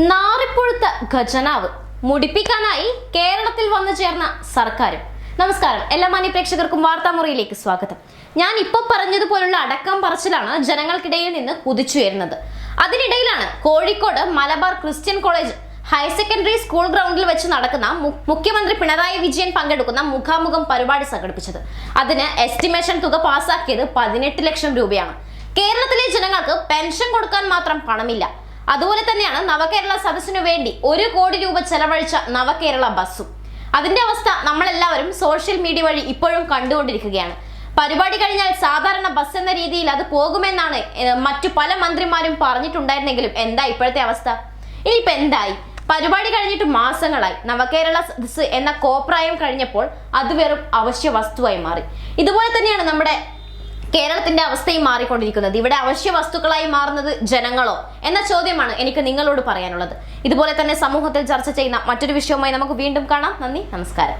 നാറിപ്പുഴുത്ത ഖജനാവ് മുടിപ്പിക്കാനായി കേരളത്തിൽ വന്നു ചേർന്ന സർക്കാരും. നമസ്കാരം. എല്ലാ മാന്യ പ്രേക്ഷകർക്കും വാർത്താമുറിയിലേക്ക് സ്വാഗതം. ഞാൻ ഇപ്പൊ പറഞ്ഞതുപോലുള്ള അടക്കം പറച്ചിലാണ് ജനങ്ങൾക്കിടയിൽ നിന്ന് കുതിച്ചുയരുന്നത് അതിനിടയിലാണ് Kozhikode Malabar Christian college higher secondary school ഗ്രൗണ്ടിൽ വെച്ച് നടക്കുന്ന മുഖ്യമന്ത്രി പിണറായി വിജയൻ പങ്കെടുക്കുന്ന മുഖാമുഖം പരിപാടി സംഘടിപ്പിച്ചത്. അതിന് എസ്റ്റിമേഷൻ തുക പാസാക്കിയത് പതിനെട്ട് ലക്ഷം രൂപയാണ്. കേരളത്തിലെ ജനങ്ങൾക്ക് പെൻഷൻ കൊടുക്കാൻ മാത്രം പണമില്ല. അതുപോലെ തന്നെയാണ് നവകേരള സദസ്സിനു വേണ്ടി ഒരു കോടി രൂപ ചെലവഴിച്ച നവകേരള ബസ്സും. അതിന്റെ അവസ്ഥ നമ്മളെല്ലാവരും സോഷ്യൽ മീഡിയ വഴി ഇപ്പോഴും കണ്ടുകൊണ്ടിരിക്കുകയാണ്. പരിപാടി കഴിഞ്ഞാൽ സാധാരണ ബസ് എന്ന രീതിയിൽ അത് പോകുമെന്നാണ് മറ്റു പല മന്ത്രിമാരും പറഞ്ഞിട്ടുണ്ടായിരുന്നെങ്കിലും എന്താ ഇപ്പോഴത്തെ അവസ്ഥ? ഇനിയിപ്പോ എന്തായി? പരിപാടി കഴിഞ്ഞിട്ട് മാസങ്ങളായി. നവകേരള സദസ് എന്ന കോപ്രായം കഴിഞ്ഞപ്പോൾ അത് വെറും അവശ്യ വസ്തുവായി മാറി. ഇതുപോലെ തന്നെയാണ് നമ്മുടെ കേരളത്തിന്റെ അവസ്ഥയും മാറിക്കൊണ്ടിരിക്കുന്നത്. ഇവിടെ അവശ്യ വസ്തുക്കളായി മാറുന്നത് ജനങ്ങളോ? എന്ന ചോദ്യമാണ് എനിക്ക് നിങ്ങളോട് പറയാനുള്ളത്. ഇതുപോലെ തന്നെ സമൂഹത്തിൽ ചർച്ച ചെയ്യുന്ന മറ്റൊരു വിഷയവുമായി നമുക്ക് വീണ്ടും കാണാം. നന്ദി നമസ്കാരം.